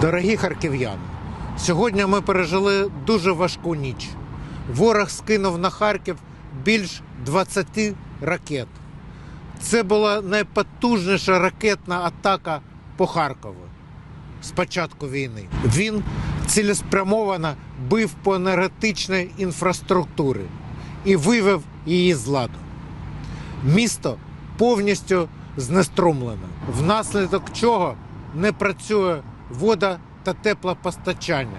Дорогі харків'яни, сьогодні ми пережили дуже важку ніч. Ворог скинув на Харків більш 20 ракет. Це була найпотужніша ракетна атака по Харкову з початку війни. Він цілеспрямовано бив по енергетичній інфраструктурі і вивів її з ладу. Місто повністю знеструмлене, внаслідок чого не працює вода та теплопостачання.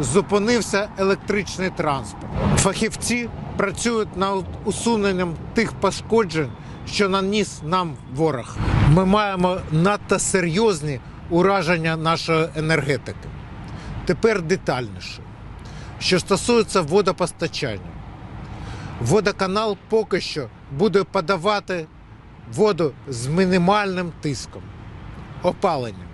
Зупинився електричний транспорт. Фахівці працюють над усуненням тих пошкоджень, що наніс нам ворог. Ми маємо надто серйозні ураження нашої енергетики. Тепер детальніше. Що стосується водопостачання, водоканал поки що буде подавати воду з мінімальним тиском, опаленням.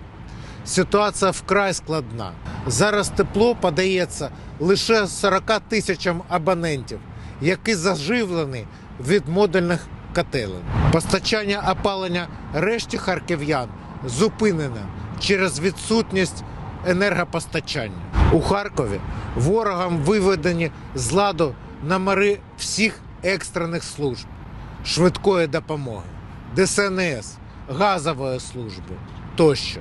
Ситуація вкрай складна. Зараз тепло подається лише 40 тисячам абонентів, які заживлені від модульних котелень. Постачання опалення решті харків'ян зупинене через відсутність енергопостачання. У Харкові ворогам виведені з ладу номери всіх екстрених служб швидкої допомоги, ДСНС, газової служби тощо.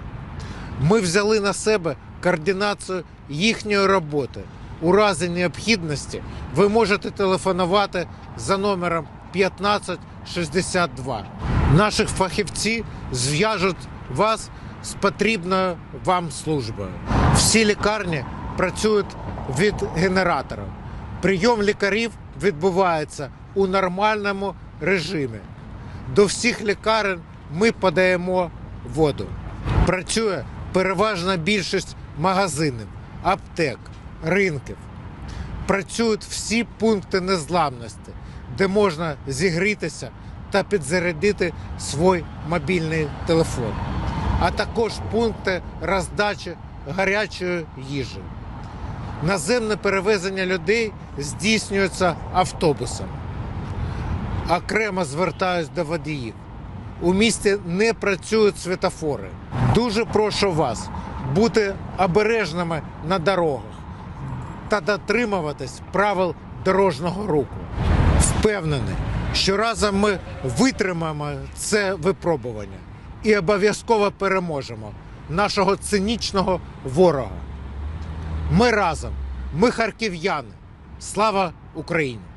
Ми взяли на себе координацію їхньої роботи. У разі необхідності ви можете телефонувати за номером 1562. Наших фахівці зв'яжуть вас з потрібною вам службою. Всі лікарні працюють від генератора. Прийом лікарів відбувається у нормальному режимі. До всіх лікарень ми подаємо воду. Працює переважна більшість магазинів, аптек, ринків. Працюють всі пункти незламності, де можна зігрітися та підзарядити свій мобільний телефон, а також пункти роздачі гарячої їжі. Наземне перевезення людей здійснюється автобусами. Окремо звертаюсь до водіїв. У місті не працюють світофори. Дуже прошу вас бути обережними на дорогах та дотримуватись правил дорожнього руху. Впевнений, що разом ми витримаємо це випробування і обов'язково переможемо нашого цинічного ворога. Ми разом, ми харків'яни. Слава Україні!